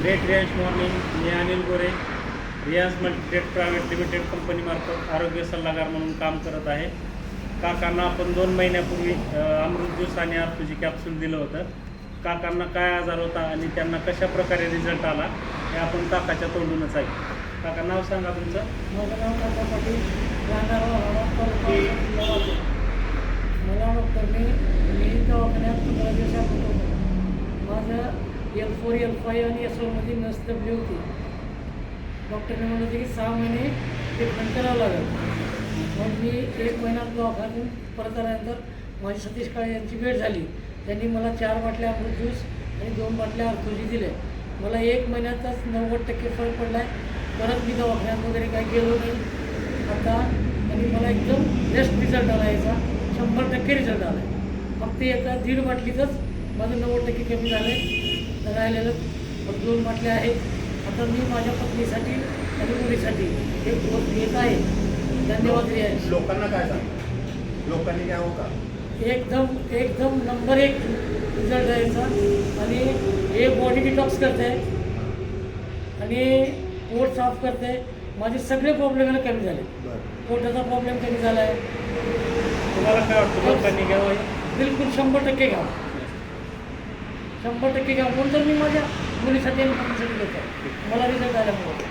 Great Riyansh morning मी Anil Gore. Riyansh multitrade private limited कंपनीमार्फत आरोग्य सल्लागार म्हणून काम करत आहे. काकांना आपण दोन महिन्यापूर्वी अमृत ज्यूस आणि आर्थूची कॅप्सूल दिलं होतं. काकांना काय आजार होता आणि त्यांना कशा प्रकारे रिझल्ट आला हे आपण काकाच्या तोंडूनच आहे काका नाव सांगा तुमचं? माझं नाव काका पाटील राहणार वाहणार परत मला डॉक्टरने मी दवाखान्यात पंधरा दिवसापूर्वी होतो माझं एल फोर एल फाय आणि एस ओमध्ये नस दबली होती. डॉक्टरने म्हणत होते की सहा महिने ट्रीटमेंट करावं लागेल. मग मी एक महिना दवाखान्यातून परत आल्यानंतर माझी सतीश काळे यांची भेट झाली. त्यांनी मला चार बाटल्या अमृत ज्यूस आणि दोन बाटल्या अर्थोजी दिल्या. मला एक महिन्यातच नव्वद टक्के फरक पडला आहे परत मी दवाखान्यात वगैरे काही गेलो नाही. आता आणि मला एकदम बेस्ट रिझल्ट आला याचा. शंभर टक्के रिझल्ट आला. आहे फक्त एका दीड बाटलीतच माझं नव्वद टक्के कमी झालं आहे राहिलेलं. दोन बाटल्या आहेत. आता मी माझ्या पत्नीसाठी आणि मुलीसाठी हे कोर्स घेत आहे. धन्यवाद रियाज. लोकांना काय सांग? लोकांनी घ्यावं का? एकदम एकदम नंबर एक रिझल्ट आहे याचा. आणि हे बॉडी डिटॉक्स करते. आणि पोट साफ करते. माझे सगळे प्रॉब्लेम कमी झाले. पोटाचा प्रॉब्लेम कमी झाला आहे तुम्हाला काय वाटतं? लोकांनी घ्यावं हे? बिलकुल शंभर टक्के घ्या शंभर टक्के घ्या. म्हणून तर मी माझ्या मुलीसाठी आणि पत्नीसाठी घेतो मला रिझल्ट आल्यामुळे